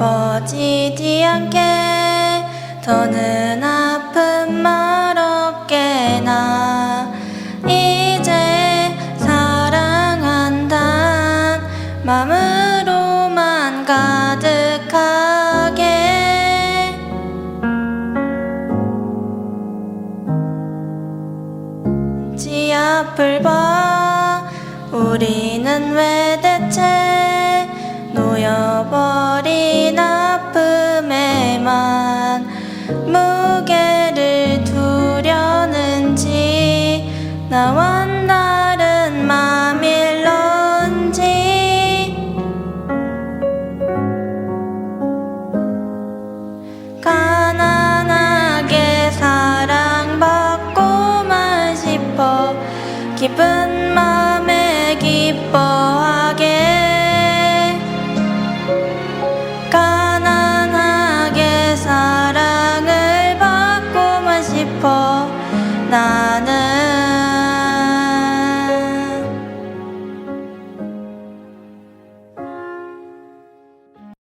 꺼지지 않게 더는 아픈 말 없게 나 이제 사랑한단 마음으로만 가득하게. 지 앞을 봐 우리는 왜 대체 놓여버 린 아픔에만 무게를 두려는지 나와 다른 맘일런지. 가난하게 사랑받고만 싶어 기쁜 싶어. 나는